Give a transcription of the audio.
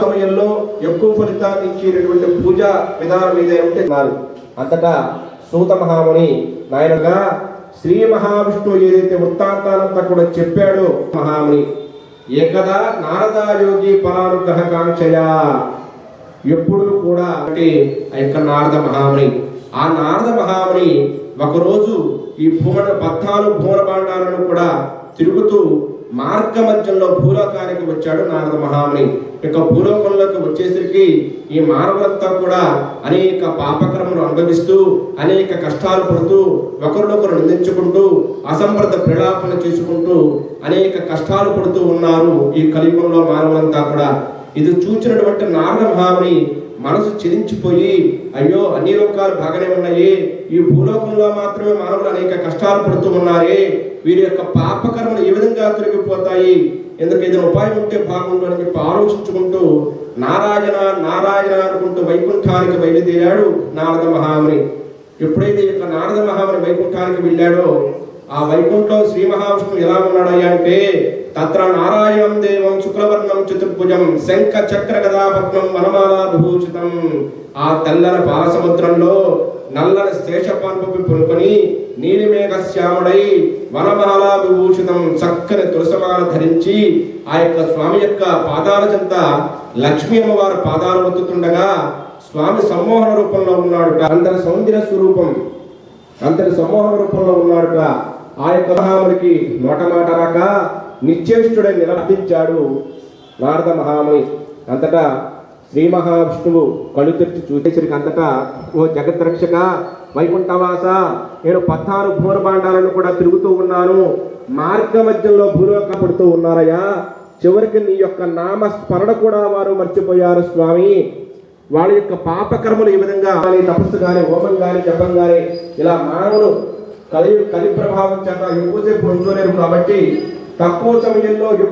సమయంలో ఎక్కువ ఫలితాన్ని ఇచ్చేటటువంటి పూజా విధానం ఏదైనా ఉంటే అంతటా సూత మహాముని నాయనగా శ్రీ మహావిష్ణువు ఏదైతే వృత్తాంతానంతా కూడా చెప్పాడో మహాముని ఏకదా నారదాయోగి పరానుగ్రహ కాంక్షయా ఎప్పుడు కూడా అంటే ఆ యొక్క నారద మహాముని ఆ నారద మహాముని ఒకరోజు ఈ భువన పద్నాలుగు భువన భాండాలను కూడా తిరుగుతూ మార్గ మధ్యంలో భూలోకానికి వచ్చాడు నారద మహాముని. ఇక భూలోకంలోకి వచ్చేసరికి ఈ మానవులంతా కూడా అనేక పాపక్రమలు అనుభవిస్తూ అనేక కష్టాలు పడుతూ ఒకరినొకరు నిందించుకుంటూ అసంబద్ధ ప్రలాపన చేసుకుంటూ అనేక కష్టాలు పడుతూ ఉన్నారు ఈ కలియుగంలో మానవులంతా కూడా. ఇది చూచినటువంటి నారద మహాముని మనసు చెలించిపోయి అయ్యో అన్ని లోకాలు బాగానే ఉన్నాయి. ఈ భూలోకంలో మాత్రమే మానవులు అనేక కష్టాలు పడుతూ ఉన్నారే. వీరి యొక్క పాపకర్మలు ఏ విధంగా తొలగిపోతాయి. ఎందుకు ఏదైనా ఉపాయం ఉంటే బాగుండు అని చెప్పి ఆలోచించుకుంటూ నారాయణ నారాయణ అనుకుంటూ వైకుంఠానికి బయలుదేరాడు నారద మహాముని. ఎప్పుడైతే యొక్క నారద మహాముని వైకుంఠానికి వెళ్ళాడో ఆ వైకుంఠం శ్రీ మహావిష్ణువు ఎలా ఉన్నాడయ్యా అంటే తత్ర నారాయణం దేవం శుక్లవర్ణం చతుర్భుజం శంఖ చక్ర గదాపద్మం వనమాలా విభూషితం ఆ తెల్లని పాలసముద్రంలో నల్లని శేషపాన్పి పులుకొని నీలిమేఘ శ్యాముడై వనమాలా విభూషితం చక్కని తులసమాల ధరించి ఆ యొక్క స్వామి యొక్క పాదాల చెంత లక్ష్మీ అమ్మవారి పాదాలు ఒత్తుతుండగా స్వామి సమ్మోహన రూపంలో ఉన్నాడు అందరి సౌందర్య స్వరూపం అంతటి సమ్మోహన రూపంలో ఉన్నాడుట. ఆ యొక్క మహామునికి నోట మాట రాక నిశ్చేష్టుడై నిలబడించాడు నారద మహాముని. అంతటా శ్రీ మహావిష్ణువు కళ్ళు తెరిచి చూసేసరికి అంతటా ఓ జగద్రక్షక వైకుంఠవాస నేను పద్నాలుగు భూరభాండాలను కూడా తిరుగుతూ ఉన్నాను. మార్గ మధ్యంలో భూలోక పడుతూ ఉన్నారయ్యా. చివరికి నీ యొక్క నామ స్మరణ కూడా వారు మర్చిపోయారు స్వామి. వాళ్ళ యొక్క పాపకర్మలు ఈ విధంగా తపస్సు కానీ హోమం కానీ జపం కానీ ఇలా మానవులు కలి కలి ప్రభావం చేత ఎక్కువసేపు ఉంచలేరు కాబట్టి తక్కువ సమయంలో